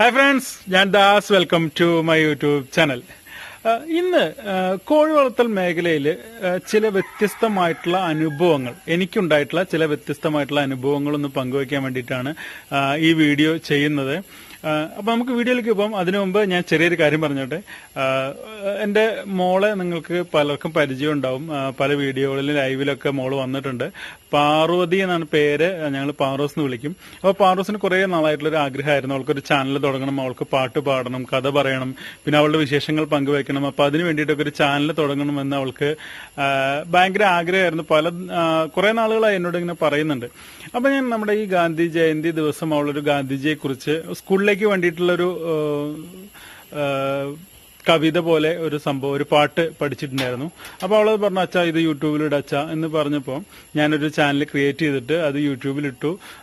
Hi friends ഞാൻ Das. Welcome to my YouTube channel ഇന്ന് കോഴി വളർത്തൽ മേഖലയിൽ ചില വ്യത്യസ്തമായിട്ടുള്ള അനുഭവങ്ങൾ എനിക്കുണ്ടായിട്ടുള്ള ചില വ്യത്യസ്തമായിട്ടുള്ള അനുഭവങ്ങളൊന്ന് പങ്കുവയ്ക്കാൻ വേണ്ടിയിട്ടാണ് ഈ വീഡിയോ ചെയ്യുന്നത്. അപ്പൊ നമുക്ക് വീഡിയോയിലേക്ക് പോകാം. അതിനു മുമ്പ് ഞാൻ ചെറിയൊരു കാര്യം പറഞ്ഞോട്ടെ. എന്റെ മോളെ നിങ്ങൾക്ക് പലർക്കും പരിചയം ഉണ്ടാവും. പല വീഡിയോകളിലും ലൈവിലൊക്കെ മോൾ വന്നിട്ടുണ്ട്. പാർവതി എന്നാണ് പേര്. ഞങ്ങൾ പാറോസ് എന്ന് വിളിക്കും. അപ്പോൾ പാറോസിന് കുറേ നാളായിട്ടുള്ള ഒരു ആഗ്രഹമായിരുന്നു. അവൾക്കൊരു ചാനൽ തുടങ്ങണം. അവൾക്ക് പാട്ട് പാടണം കഥ പറയണം പിന്നെ അവളുടെ വിശേഷങ്ങൾ പങ്കുവെക്കണം അപ്പൊ അതിന് വേണ്ടിയിട്ടൊക്കെ ഒരു ചാനൽ തുടങ്ങണമെന്ന് അവൾക്ക് ഭയങ്കര ആഗ്രഹമായിരുന്നു. പല കുറേ നാളുകളായി എന്നോട് ഇങ്ങനെ പറയുന്നുണ്ട്. അപ്പൊ ഞാൻ നമ്മുടെ ഈ ഗാന്ധി ജയന്തി ദിവസം അവളൊരു ഗാന്ധിജിയെ കുറിച്ച് സ്കൂളിലേക്ക് വേണ്ടിയിട്ടുള്ളൊരു കവിത പോലെ ഒരു സംഭവം ഒരു പാട്ട് പഠിച്ചിട്ടുണ്ടായിരുന്നു. അപ്പോൾ അവളത് പറഞ്ഞു അച്ഛാ ഇത് യൂട്യൂബിൽ ഇടച്ച എന്ന് പറഞ്ഞപ്പോൾ ഞാനൊരു ചാനൽ ക്രിയേറ്റ് ചെയ്തിട്ട് അത്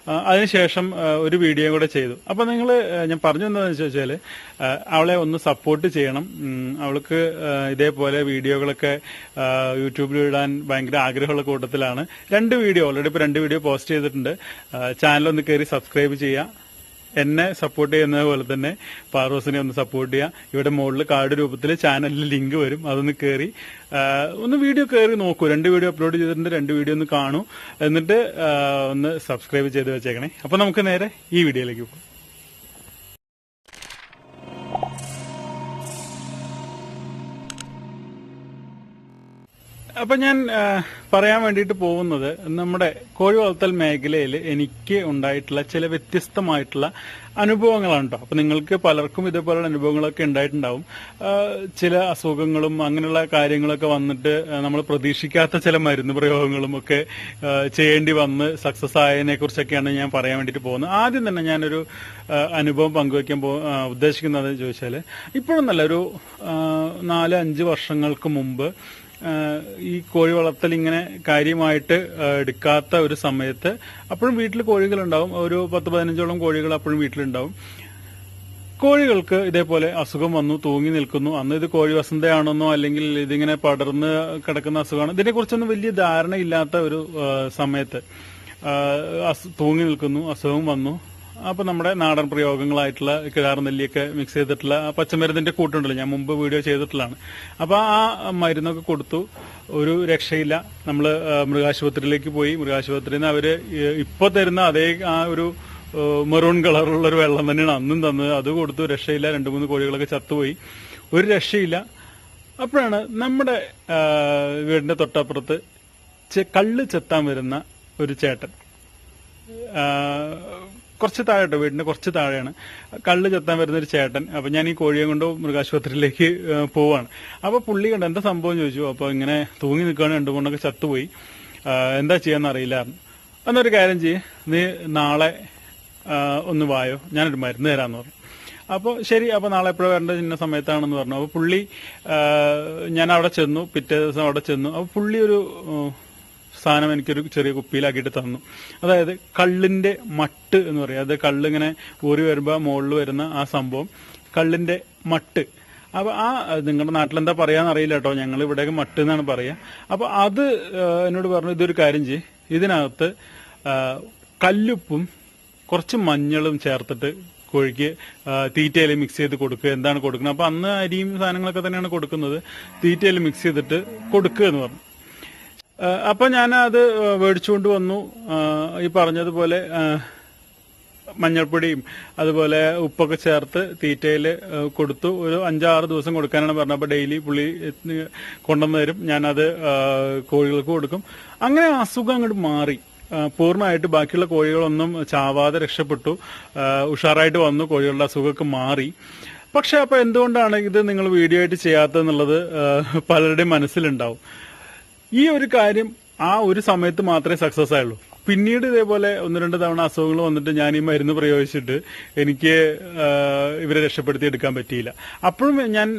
ആ, അതിനുശേഷം ഒരു വീഡിയോ കൂടെ ചെയ്തു. അപ്പോൾ നിങ്ങൾ ഞാൻ പറഞ്ഞു എന്താണെന്ന് വെച്ചാൽ അവളെ ഒന്ന് സപ്പോർട്ട് ചെയ്യണം. അവൾക്ക് ഇതേപോലെ വീഡിയോകളൊക്കെ യൂട്യൂബിൽ ഇടാൻ ഭയങ്കര ആഗ്രഹമുള്ള കൂട്ടത്തിലാണ്. രണ്ട് വീഡിയോ ഓൾറെഡി ഇപ്പോൾ രണ്ട് വീഡിയോ പോസ്റ്റ് ചെയ്തിട്ടുണ്ട്. ചാനൽ ഒന്ന് കയറി സബ്സ്ക്രൈബ് ചെയ്യുക എന്നെ സപ്പോർട്ട് ചെയ്യുന്നത് പോലെ തന്നെ പാറോസിനെ ഒന്ന് സപ്പോർട്ട് ചെയ്യുക ഇവിടെ മുകളിൽ കാർഡ് രൂപത്തിൽ ചാനലിൽ ലിങ്ക് വരും. അതൊന്ന് കയറി ഒന്ന് വീഡിയോ കയറി നോക്കൂ. രണ്ട് വീഡിയോ അപ്ലോഡ് ചെയ്തിട്ടുണ്ട്. രണ്ട് വീഡിയോ ഒന്ന് കാണൂ. എന്നിട്ട് ഒന്ന് സബ്സ്ക്രൈബ് ചെയ്ത് വെച്ചേക്കണേ. അപ്പൊ നമുക്ക് നേരെ ഈ വീഡിയോയിലേക്ക് പോകാം. അപ്പൊ ഞാൻ പറയാൻ വേണ്ടിയിട്ട് പോകുന്നത് നമ്മുടെ കോഴി വളർത്തൽ മേഖലയിൽ എനിക്ക് ഉണ്ടായിട്ടുള്ള ചില വ്യത്യസ്തമായിട്ടുള്ള അനുഭവങ്ങളാണ് കേട്ടോ അപ്പൊ നിങ്ങൾക്ക് പലർക്കും ഇതേപോലുള്ള അനുഭവങ്ങളൊക്കെ ഉണ്ടായിട്ടുണ്ടാവും. ചില അസുഖങ്ങളും അങ്ങനെയുള്ള കാര്യങ്ങളൊക്കെ വന്നിട്ട് നമ്മൾ പ്രതീക്ഷിക്കാത്ത ചില മരുന്ന് പ്രയോഗങ്ങളും ഒക്കെ ചെയ്യേണ്ടി വന്ന് സക്സസ് ആയതിനെ കുറിച്ചൊക്കെയാണ് ഞാൻ പറയാൻ വേണ്ടിയിട്ട് പോകുന്നത്. ആദ്യം തന്നെ ഞാനൊരു അനുഭവം പങ്കുവയ്ക്കാൻ പോ ഉദ്ദേശിക്കുന്നത് ചോദിച്ചാൽ ഇപ്പോഴൊന്നല്ല ഒരു നാല് അഞ്ച് വർഷങ്ങൾക്ക് മുമ്പ് ഈ കോഴി വളർത്തൽ ഇങ്ങനെ കാര്യമായിട്ട് എടുക്കാത്ത ഒരു സമയത്ത് അപ്പോഴും വീട്ടിൽ കോഴികളുണ്ടാവും. ഒരു പത്ത് പതിനഞ്ചോളം കോഴികൾ അപ്പോഴും വീട്ടിലുണ്ടാവും. കോഴികൾക്ക് ഇതേപോലെ അസുഖം വന്നു തൂങ്ങി നിൽക്കുന്നു. അന്ന് ഇത് കോഴി വസന്തയാണെന്നോ അല്ലെങ്കിൽ ഇതിങ്ങനെ പടർന്ന് കിടക്കുന്ന അസുഖമാണ്. ഇതിനെക്കുറിച്ചൊന്നും വലിയ ധാരണയില്ലാത്ത ഒരു സമയത്ത് തൂങ്ങി നിൽക്കുന്നു അസുഖം വന്നു. അപ്പൊ നമ്മുടെ നാടൻ പ്രയോഗങ്ങളായിട്ടുള്ള കിഴാർ നെല്ലിയൊക്കെ മിക്സ് ചെയ്തിട്ടുള്ള പച്ചമരുന്നിന്റെ കൂട്ടുണ്ടല്ലോ. ഞാൻ മുമ്പ് വീഡിയോ ചെയ്തിട്ടുള്ളതാണ്. അപ്പൊ ആ മരുന്നൊക്കെ കൊടുത്തു. ഒരു രക്ഷയില്ല. നമ്മൾ മൃഗാശുപത്രിയിലേക്ക് പോയി. മൃഗാശുപത്രിയിൽ നിന്ന് അവർ ഇപ്പൊ തരുന്ന അതേ ആ ഒരു മെറൂൺ കളറുള്ള ഒരു വെള്ളം തന്നെയാണ് അന്നും തന്നത് അത് കൊടുത്തു. രക്ഷയില്ല. രണ്ടു മൂന്ന് കോഴികളൊക്കെ ചത്തുപോയി. ഒരു രക്ഷയില്ല. അപ്പോഴാണ് നമ്മുടെ വീടിന്റെ തൊട്ടപ്പുറത്ത് കള്ള് ചെത്താൻ വരുന്ന ഒരു ചേട്ടൻ. കുറച്ച് താഴെട്ടോ വീടിന്റെ കുറച്ച് താഴെയാണ്. കള്ള് ചെത്താൻ വരുന്ന ഒരു ചേട്ടൻ. അപ്പൊ ഞാൻ ഈ കോഴിയെ കൊണ്ട് മൃഗാശുപത്രിയിലേക്ക് പോവാണ്. അപ്പൊ പുള്ളി കണ്ട എന്താ സംഭവം? ചോദിച്ചു. അപ്പൊ ഇങ്ങനെ തൂങ്ങി നിൽക്കുകയാണ് രണ്ടു മൂന്നൊക്കെ ചത്തുപോയി. എന്താ ചെയ്യാന്ന് അറിയില്ല. എന്നൊരു കാര്യം ചെയ്യ്. നീ നാളെ ഒന്ന് വായോ. ഞാനൊരു മരുന്ന് തരാന്ന് പറഞ്ഞു. അപ്പോൾ ശരി അപ്പോൾ നാളെ എപ്പോഴും വരേണ്ട ഇന്ന സമയത്താണെന്ന് പറഞ്ഞു. അപ്പോൾ പുള്ളി ഞാൻ അവിടെ ചെന്നു പിറ്റേ ദിവസം അവിടെ ചെന്നു. അപ്പോൾ പുള്ളി ഒരു സാധനം എനിക്കൊരു ചെറിയ കുപ്പിയിലാക്കിയിട്ട് തന്നു. അതായത് കള്ളിന്റെ മട്ട് എന്ന് പറയും. അത് കള്ളിങ്ങനെ ഊറി വരുമ്പോൾ മുകളിൽ വരുന്ന ആ സംഭവം. കള്ളിന്റെ മട്ട്. അപ്പൊ ആ നിങ്ങളുടെ നാട്ടിൽ എന്താ പറയാന്ന് അറിയില്ല കേട്ടോ ഞങ്ങൾ ഇവിടെയൊക്കെ മട്ട് എന്നാണ് പറയാ. അപ്പൊ അത് എന്നോട് പറഞ്ഞു ഇതൊരു കാര്യം ചെയ്യ്. ഇതിനകത്ത് കല്ലുപ്പും കുറച്ച് മഞ്ഞളും ചേർത്തിട്ട് കോഴിക്ക് തീറ്റയിൽ മിക്സ് ചെയ്ത് കൊടുക്കുക. എന്താണ് കൊടുക്കുന്നത്? അപ്പൊ അന്ന് അരിയും സാധനങ്ങളൊക്കെ തന്നെയാണ് കൊടുക്കുന്നത്. തീറ്റയിൽ മിക്സ് ചെയ്തിട്ട് കൊടുക്കുക എന്ന് പറഞ്ഞു. അപ്പൊ ഞാൻ അത് മേടിച്ചുകൊണ്ട് വന്നു. ഈ പറഞ്ഞതുപോലെ മഞ്ഞൾപ്പൊടിയും അതുപോലെ ഉപ്പൊക്കെ ചേർത്ത് തീറ്റയിൽ കൊടുത്തു. ഒരു അഞ്ചാറ് ദിവസം കൊടുക്കാനാണ് പറഞ്ഞത്. അപ്പൊ ഡെയിലി പുള്ളി കൊണ്ടുവന്ന് തരും. ഞാനത് കോഴികൾക്ക് കൊടുക്കും. അങ്ങനെ അസുഖം അങ്ങോട്ട് മാറി. പൂർണമായിട്ട് ബാക്കിയുള്ള കോഴികളൊന്നും ചാവാതെ രക്ഷപ്പെട്ടു. ഉഷാറായിട്ട് വന്നു. കോഴികളുടെ അസുഖമൊക്കെ മാറി. പക്ഷെ അപ്പൊ എന്തുകൊണ്ടാണ് ഇത് നിങ്ങൾ വീഡിയോ ആയിട്ട് ചെയ്യാത്തതെന്നുള്ളത് പലരുടെയും മനസ്സിലുണ്ടാവും. ഈ ഒരു കാര്യം ആ ഒരു സമയത്ത് മാത്രമേ സക്സസ് ആയുള്ളൂ. പിന്നീട് ഇതേപോലെ ഒന്ന് രണ്ട് തവണ അസുഖങ്ങൾ വന്നിട്ട് ഞാൻ ഈ മരുന്ന് പ്രയോഗിച്ചിട്ട് എനിക്ക് ഇവരെ രക്ഷപ്പെടുത്തി എടുക്കാൻ പറ്റിയില്ല. അപ്പോഴും ഞാൻ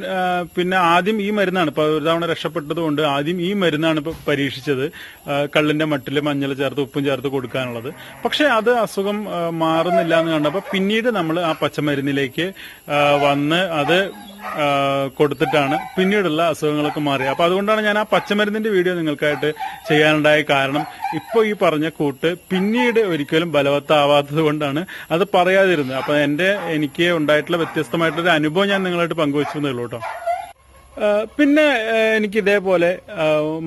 പിന്നെ ആദ്യം ഈ മരുന്നാണ്. ഇപ്പൊ ഒരു തവണ രക്ഷപ്പെട്ടതുകൊണ്ട് ആദ്യം ഈ മരുന്നാണ് ഇപ്പൊ പരീക്ഷിച്ചത്. കള്ളിന്റെ മട്ടിൽ മഞ്ഞൾ ചേർത്ത് ഉപ്പും ചേർത്ത് കൊടുക്കാനുള്ളത്. പക്ഷെ അത് അസുഖം മാറുന്നില്ല എന്ന് കണ്ടപ്പോൾ പിന്നീട് നമ്മൾ ആ പച്ചമരുന്നിലേക്ക് വന്ന് അത് കൊടുത്തിട്ടാണ്. പിന്നീടുള്ള അസുഖങ്ങളൊക്കെ മാറിയത് അപ്പൊ അതുകൊണ്ടാണ് ഞാൻ ആ പച്ചമരുന്നിന്റെ വീഡിയോ നിങ്ങൾക്കായിട്ട് ചെയ്യാനുണ്ടായ കാരണം. ഇപ്പോൾ ഈ പറഞ്ഞ കൂട്ട് പിന്നീട് ഒരിക്കലും ബലവത്താവാത്തത് കൊണ്ടാണ് അത് പറയാതിരുന്നത്. അപ്പൊ എന്റെ എനിക്ക് ഉണ്ടായിട്ടുള്ള വ്യത്യസ്തമായിട്ടൊരു അനുഭവം ഞാൻ നിങ്ങളായിട്ട് പങ്കുവച്ചു എന്നുള്ളൂ കേട്ടോ. പിന്നെ എനിക്ക് ഇതേപോലെ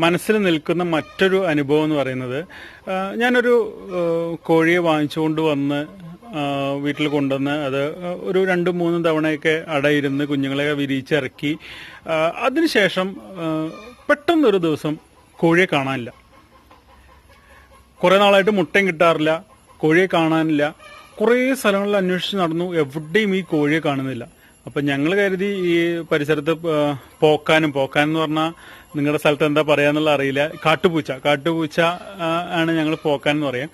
മനസ്സിൽ നിൽക്കുന്ന മറ്റൊരു അനുഭവം എന്ന് പറയുന്നത് ഞാനൊരു കോഴിയെ വാങ്ങിച്ചുകൊണ്ട് വന്ന് വീട്ടിൽ കൊണ്ടുവന്ന് അത് ഒരു രണ്ട് മൂന്ന് തവണയൊക്കെ അടയിരുന്ന് കുഞ്ഞുങ്ങളെ വിരിയിച്ചിറക്കി. അതിനുശേഷം പെട്ടെന്നൊരു ദിവസം കോഴിയെ കാണാനില്ല. കുറെ നാളായിട്ട് മുട്ടയും കിട്ടാറില്ല കോഴിയെ കാണാനില്ല. കുറേ സ്ഥലങ്ങളിൽ അന്വേഷിച്ച് നടന്നു എവിടെയും ഈ കോഴിയെ കാണുന്നില്ല. അപ്പൊ ഞങ്ങൾ കരുതി ഈ പരിസരത്ത് പോക്കാനും പോക്കാൻ എന്ന് പറഞ്ഞാൽ നിങ്ങളുടെ സ്ഥലത്ത് എന്താ പറയാന്നുള്ള അറിയില്ല. കാട്ടുപൂച്ച കാട്ടുപൂച്ച ആണ് ഞങ്ങൾ പോക്കാൻ എന്ന് പറയാം.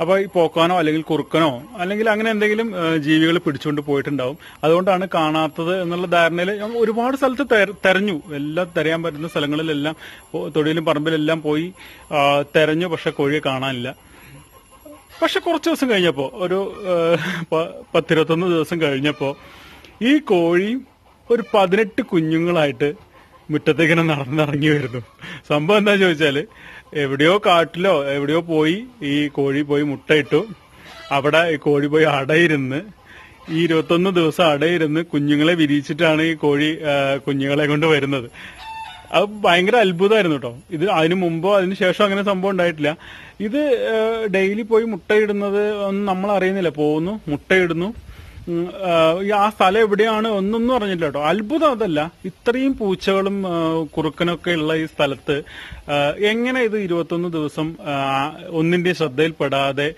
അപ്പൊ ഈ പോക്കാനോ അല്ലെങ്കിൽ കുറുക്കനോ അല്ലെങ്കിൽ അങ്ങനെ എന്തെങ്കിലും ജീവികൾ പിടിച്ചുകൊണ്ട് പോയിട്ടുണ്ടാവും. അതുകൊണ്ടാണ് കാണാത്തത് എന്നുള്ള ധാരണയിൽ ഒരുപാട് സ്ഥലത്ത് തെര- തെരഞ്ഞു. എല്ലാം തെരയാൻ പറ്റുന്ന സ്ഥലങ്ങളിലെല്ലാം തൊടിയിലും പറമ്പിലെല്ലാം പോയി തെരഞ്ഞു. പക്ഷെ കോഴിയെ കാണാനില്ല. പക്ഷെ കുറച്ച് ദിവസം കഴിഞ്ഞപ്പോ ഒരു പത്തിരുപത്തൊന്ന് ദിവസം കഴിഞ്ഞപ്പോ ഈ കോഴി ഒരു പതിനെട്ട് കുഞ്ഞുങ്ങളായിട്ട് മുറ്റത്തേക്കിങ്ങനെ നടന്നിറങ്ങി വരുന്നു. സംഭവം എന്താ ചോദിച്ചാൽ എവിടെയോ കാട്ടിലോ എവിടെയോ പോയി ഈ കോഴി പോയി മുട്ടയിട്ടു. അവിടെ ഈ കോഴി പോയി അടയിരുന്ന് ഈ ഇരുപത്തൊന്ന് ദിവസം അടയിരുന്ന് കുഞ്ഞുങ്ങളെ വിരിയിച്ചിട്ടാണ് ഈ കോഴി കുഞ്ഞുങ്ങളെ കൊണ്ട് വരുന്നത്. അത് ഭയങ്കര അത്ഭുതമായിരുന്നു കേട്ടോ ഇത് അതിനു മുമ്പോ അതിന് ശേഷം അങ്ങനെ സംഭവം ഉണ്ടായിട്ടില്ല. ഇത് ഡെയിലി പോയി മുട്ടയിടുന്നത് ഒന്നും നമ്മൾ അറിയുന്നില്ല പോകുന്നു മുട്ടയിടുന്നു. ആ, സ്ഥലം എവിടെയാണ് ഒന്നൊന്നും അറിഞ്ഞില്ല കേട്ടോ. അത്ഭുതം അതല്ല. ഇത്രയും പൂച്ചകളും കുറുക്കനൊക്കെ ഉള്ള ഈ സ്ഥലത്ത് എങ്ങനെ ഇത് ഇരുപത്തൊന്ന് ദിവസം ഒന്നിന്റെ ശ്രദ്ധയിൽപ്പെടാതെ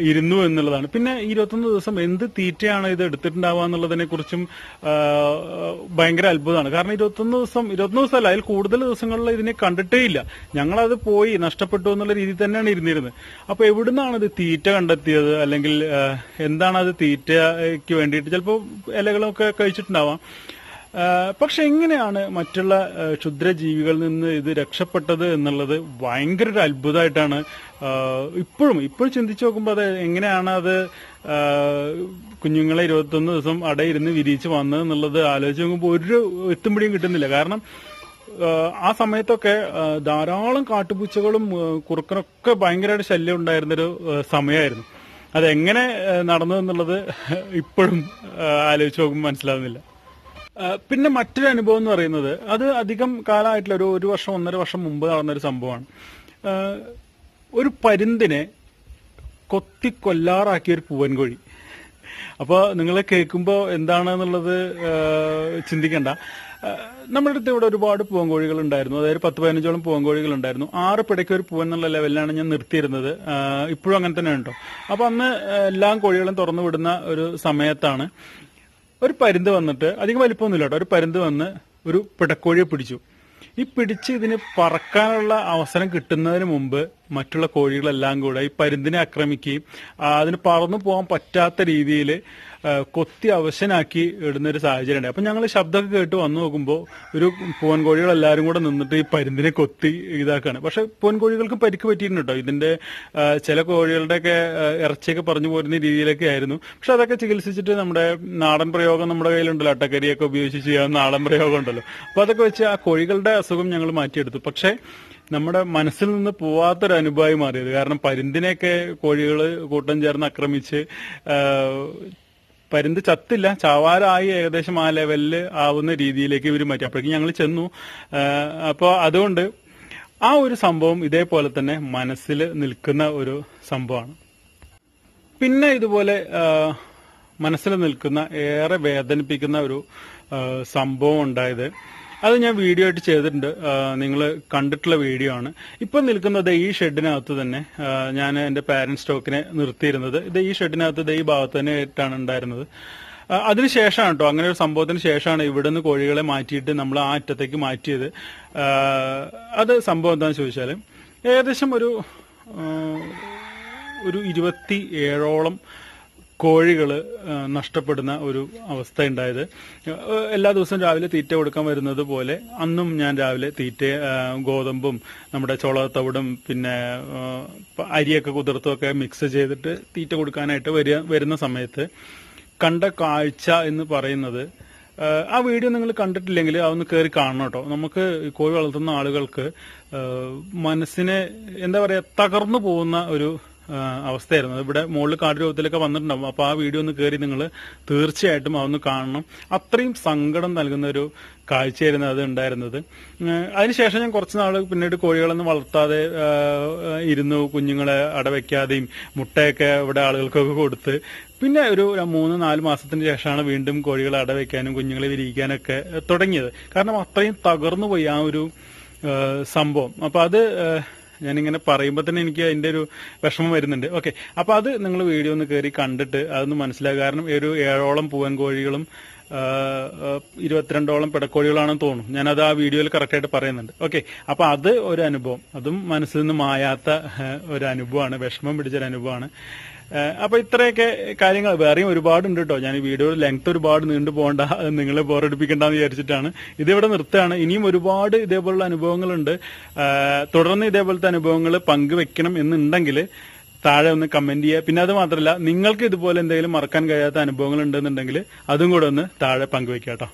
ഇരുന്നു എന്നുള്ളതാണ്. പിന്നെ ഇരുപത്തൊന്ന് ദിവസം എന്ത് തീറ്റയാണ് ഇത് എടുത്തിട്ടുണ്ടാവുക എന്നുള്ളതിനെ കുറിച്ചും ഭയങ്കര അത്ഭുതമാണ്. കാരണം ഇരുപത്തൊന്ന് ദിവസം ഇരുപത്തൊന്ന് ദിവസമല്ല അതിൽ കൂടുതൽ ദിവസങ്ങളിൽ ഇതിനെ കണ്ടിട്ടേ ഇല്ല. ഞങ്ങളത് പോയി നഷ്ടപ്പെട്ടു എന്നുള്ള രീതിയിൽ തന്നെയാണ് ഇരുന്നിരുന്നത്. അപ്പൊ എവിടുന്നാണ് ഇത് തീറ്റ കണ്ടെത്തിയത്? അല്ലെങ്കിൽ എന്താണ് അത് തീറ്റയ്ക്ക് വേണ്ടിയിട്ട് ചിലപ്പോൾ ഇലകളൊക്കെ കഴിച്ചിട്ടുണ്ടാവാം. പക്ഷെ എങ്ങനെയാണ് മറ്റുള്ള ക്ഷുദ്രജീവികളിൽ നിന്ന് ഇത് രക്ഷപ്പെട്ടത് എന്നുള്ളത് ഭയങ്കര ഒരു അത്ഭുതമായിട്ടാണ് ഇപ്പോഴും ഇപ്പോഴും ചിന്തിച്ചു നോക്കുമ്പോൾ അത് എങ്ങനെയാണ് അത് കുഞ്ഞുങ്ങളെ ഇരുപത്തൊന്ന് ദിവസം അടയിരുന്ന് വിരിയിച്ച് വന്നത് എന്നുള്ളത് ആലോചിച്ച് നോക്കുമ്പോൾ ഒരു എത്തുംപിടിയും കിട്ടുന്നില്ല. കാരണം ആ, സമയത്തൊക്കെ ധാരാളം കാട്ടുപൂച്ചകളും കുറുക്കനൊക്കെ ഭയങ്കരമായിട്ട് ശല്യം ഉണ്ടായിരുന്നൊരു സമയമായിരുന്നു. അതെങ്ങനെ നടന്നു എന്നുള്ളത് ഇപ്പോഴും ആലോചിച്ച് നോക്കുമ്പോൾ മനസ്സിലാവുന്നില്ല. പിന്നെ മറ്റൊരു അനുഭവം എന്ന് പറയുന്നത് അത് അധികം കാലമായിട്ടുള്ള ഒരു ഒരു വർഷം ഒന്നര വർഷം മുമ്പ് നടന്നൊരു സംഭവമാണ്. ഒരു പരുന്തിനെ കൊത്തി കൊല്ലാറാക്കിയ ഒരു പൂവൻകോഴി. അപ്പോൾ നിങ്ങൾ കേൾക്കുമ്പോൾ എന്താണെന്നുള്ളത് ചിന്തിക്കണ്ട. നമ്മുടെ അടുത്ത് ഇവിടെ ഒരുപാട് പൂവൻകോഴികൾ ഉണ്ടായിരുന്നു. അതായത് പത്ത് പതിനഞ്ചോളം പൂവൻകോഴികൾ ഉണ്ടായിരുന്നു. ആറ് പിടയ്ക്ക് ഒരു പൂവൻ എന്നുള്ള ലെവലിലാണ് ഞാൻ നിർത്തിയിരുന്നത്. ഇപ്പോഴും അങ്ങനെ തന്നെ ഉണ്ടോ? അപ്പൊ അന്ന് എല്ലാ കോഴികളും തുറന്നു വിടുന്ന ഒരു സമയത്താണ് ഒരു പരുന്ത് വന്നിട്ട് അധികം വലിപ്പമൊന്നുമില്ല കേട്ടോ ഒരു പരുന്ത് വന്ന് ഒരു പിടക്കോഴിയെ പിടിച്ചു. ഈ പിടിച്ച് ഇതിന് പറക്കാനുള്ള അവസരം കിട്ടുന്നതിന് മുമ്പ് മറ്റുള്ള കോഴികളെല്ലാം കൂടെ ഈ പരുന്തിനെ ആക്രമിക്കുകയും അതിന് പറന്നു പോകാൻ പറ്റാത്ത രീതിയിൽ കൊത്തി അവശനാക്കി ഇടുന്ന ഒരു സാഹചര്യം ഉണ്ട് അപ്പൊ ഞങ്ങൾ ശബ്ദമൊക്കെ കേട്ട് വന്നു നോക്കുമ്പോൾ ഒരു പൂവൻ എല്ലാവരും കൂടെ നിന്നിട്ട് ഈ പരുന്തിനെ കൊത്തി ഇതാക്കാണ്. പക്ഷെ പൂവൻ കോഴികൾക്ക് പരിക്ക് പറ്റിയിട്ടുണ്ട് കേട്ടോ. ഇതിന്റെ ചില കോഴികളുടെയൊക്കെ ഇറച്ചിയൊക്കെ പറഞ്ഞു പോരുന്ന രീതിയിലൊക്കെ ആയിരുന്നു. പക്ഷെ അതൊക്കെ ചികിത്സിച്ചിട്ട് നമ്മുടെ നാടൻ പ്രയോഗം നമ്മുടെ കയ്യിലുണ്ടല്ലോ. അട്ടക്കരിയൊക്കെ ഉപയോഗിച്ച് ചെയ്യാവുന്ന നാടൻ പ്രയോഗം ഉണ്ടല്ലോ. അപ്പൊ അതൊക്കെ വെച്ച് ആ കോഴികളുടെ അസുഖം ഞങ്ങൾ മാറ്റിയെടുത്തു. പക്ഷെ നമ്മുടെ മനസ്സിൽ നിന്ന് പോവാത്തൊരു അനുഭവമായി മാറിയത്. കാരണം പരുന്തിനെയൊക്കെ കോഴികൾ കൂട്ടം ചേർന്ന് ആക്രമിച്ച് പരിന്ത് ചത്തില്ല. ചാവാറായി ഏകദേശം ആ ലെവലിൽ ആവുന്ന രീതിയിലേക്ക് ഇവർ മാറ്റി. അപ്പോഴേക്കും ഞങ്ങൾ ചെന്നു. അപ്പോൾ അതുകൊണ്ട് ആ ഒരു സംഭവം ഇതേപോലെ തന്നെ മനസ്സിൽ നിൽക്കുന്ന ഒരു സംഭവമാണ്. പിന്നെ ഇതുപോലെ മനസ്സിൽ നിൽക്കുന്ന ഏറെ വേദനിപ്പിക്കുന്ന ഒരു സംഭവം ഉണ്ടായത് അത് ഞാൻ വീഡിയോ ആയിട്ട് ചെയ്തിട്ടുണ്ട്. നിങ്ങൾ കണ്ടിട്ടുള്ള വീഡിയോ ആണ്. ഇപ്പൊ നിൽക്കുന്നത് ഈ ഷെഡിനകത്ത് തന്നെ ഞാൻ എന്റെ പാരന്റ് സ്റ്റോക്കിനെ നിർത്തിയിരുന്നത്. ഇത് ഈ ഷെഡിനകത്ത് ഈ ഭാഗത്ത് തന്നെ ആയിട്ടാണ് ഉണ്ടായിരുന്നത്. അതിനുശേഷമാണ് കേട്ടോ അങ്ങനെ ഒരു സംഭവത്തിന് ശേഷമാണ് ഇവിടെ നിന്ന് കോഴികളെ മാറ്റിയിട്ട് നമ്മൾ ആ അറ്റത്തേക്ക് മാറ്റിയത്. അത് സംഭവം എന്താണെന്ന് ചോദിച്ചാൽ ഏകദേശം ഒരു ഒരു ഇരുപത്തി ഏഴോളം കോഴികൾ നഷ്ടപ്പെടുന്ന ഒരു അവസ്ഥ ഉണ്ടായത് എല്ലാ ദിവസവും രാവിലെ തീറ്റ കൊടുക്കാൻ വരുന്നത് പോലെ അന്നും ഞാൻ രാവിലെ തീറ്റ ഗോതമ്പും നമ്മുടെ ചോളത്തവിടും പിന്നെ അരിയൊക്കെ കുതിർത്തുമൊക്കെ മിക്സ് ചെയ്തിട്ട് തീറ്റ കൊടുക്കാനായിട്ട് വരിക വരുന്ന സമയത്ത് കണ്ട കാഴ്ച എന്ന് പറയുന്നത് ആ വീഡിയോ നിങ്ങൾ കണ്ടിട്ടില്ലെങ്കിൽ അതൊന്ന് കയറി കാണണം കേട്ടോ നമുക്ക് കോഴി വളർത്തുന്ന ആളുകൾക്ക് മനസ്സിനെ എന്താ പറയാ തകർന്നു പോകുന്ന ഒരു അവസ്ഥയായിരുന്നു. ഇവിടെ മുകളിൽ കാട്ടുരോഗത്തിലൊക്കെ വന്നിട്ടുണ്ടാവും. അപ്പൊ ആ വീഡിയോ ഒന്ന് കയറി നിങ്ങൾ തീർച്ചയായിട്ടും അതൊന്ന് കാണണം. അത്രയും സങ്കടം നൽകുന്ന ഒരു കാഴ്ചയായിരുന്നു അത് ഉണ്ടായിരുന്നത്. അതിനുശേഷം ഞാൻ കുറച്ച് നാൾ പിന്നീട് കോഴികളൊന്നും വളർത്താതെ ഇരുന്നു കുഞ്ഞുങ്ങളെ അടവയ്ക്കാതെയും മുട്ടയൊക്കെ ഇവിടെ ആളുകൾക്കൊക്കെ കൊടുത്ത് പിന്നെ ഒരു മൂന്ന് നാല് മാസത്തിന് ശേഷമാണ് വീണ്ടും കോഴികളെ അടവയ്ക്കാനും കുഞ്ഞുങ്ങളെ വിരിയിക്കാനൊക്കെ തുടങ്ങിയത്. കാരണം അത്രയും തകർന്നു പോയി ആ ഒരു സംഭവം. അപ്പൊ അത് ഞാനിങ്ങനെ പറയുമ്പോൾ തന്നെ എനിക്ക് അതിന്റെ ഒരു വിഷമം വരുന്നുണ്ട്. ഓക്കെ അപ്പൊ അത് നിങ്ങൾ വീഡിയോ ഒന്ന് കയറി കണ്ടിട്ട് അതൊന്ന് മനസ്സിലാക്കുക. കാരണം ഒരു ഏഴോളം പൂവൻ കോഴികളും ഇരുപത്തിരണ്ടോളം പിടക്കോഴികളാണെന്ന് തോന്നുന്നു. ഞാനത് ആ വീഡിയോയിൽ കറക്റ്റായിട്ട് പറയുന്നുണ്ട്. ഓക്കെ അപ്പൊ അത് ഒരു അനുഭവം. അതും മനസ്സിൽ നിന്ന് മായാത്ത ഒരു അനുഭവമാണ്. വിഷമം പിടിച്ചൊരു അനുഭവമാണ്. അപ്പൊ ഇത്രയൊക്കെ കാര്യങ്ങൾ വേറെയും ഒരുപാടുണ്ട് കേട്ടോ ഞാൻ ഈ വീഡിയോയുടെ ലെങ്ത് ഒരുപാട് നീണ്ടു പോകണ്ട നിങ്ങളെ ബോറടിപ്പിക്കണ്ടെന്ന് വിചാരിച്ചിട്ടാണ്. ഇതിവിടെ നിർത്തുകയാണ്. ഇനിയും ഒരുപാട് ഇതേപോലുള്ള അനുഭവങ്ങളുണ്ട്. തുടർന്ന് ഇതേപോലത്തെ അനുഭവങ്ങൾ പങ്കുവെക്കണം എന്നുണ്ടെങ്കിൽ താഴെ ഒന്ന് കമന്റ് ചെയ്യുക. പിന്നെ അത് മാത്രമല്ല നിങ്ങൾക്ക് ഇതുപോലെ എന്തെങ്കിലും മറക്കാൻ കഴിയാത്ത അനുഭവങ്ങൾ ഉണ്ടെന്നുണ്ടെങ്കിൽ അതും കൂടെ ഒന്ന് താഴെ പങ്കുവെക്കാം കേട്ടോ